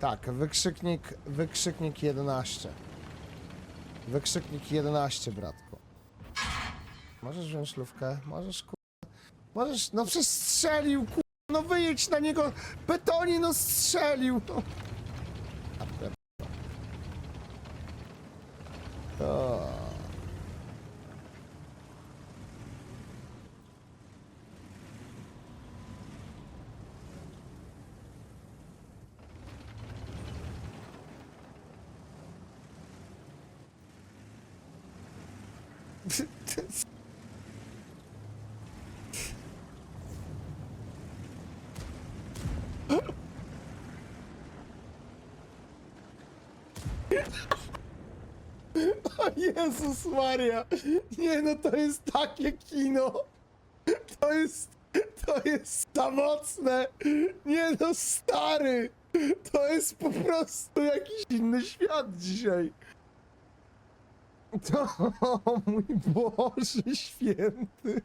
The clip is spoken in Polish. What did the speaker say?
Tak, wykrzyknik, wykrzyknik 11. Wykrzyknik 11, bratku. Możesz wziąć lówkę? Możesz, ku... Możesz, no przestrzelił, ku... No wyjedź na niego, betonie, no strzelił, no. O Jezus Maria! Nie no, to jest takie kino! To jest... To jest za mocne! Nie no, stary! To jest po prostu jakiś inny świat dzisiaj! To, o mój Boże święty!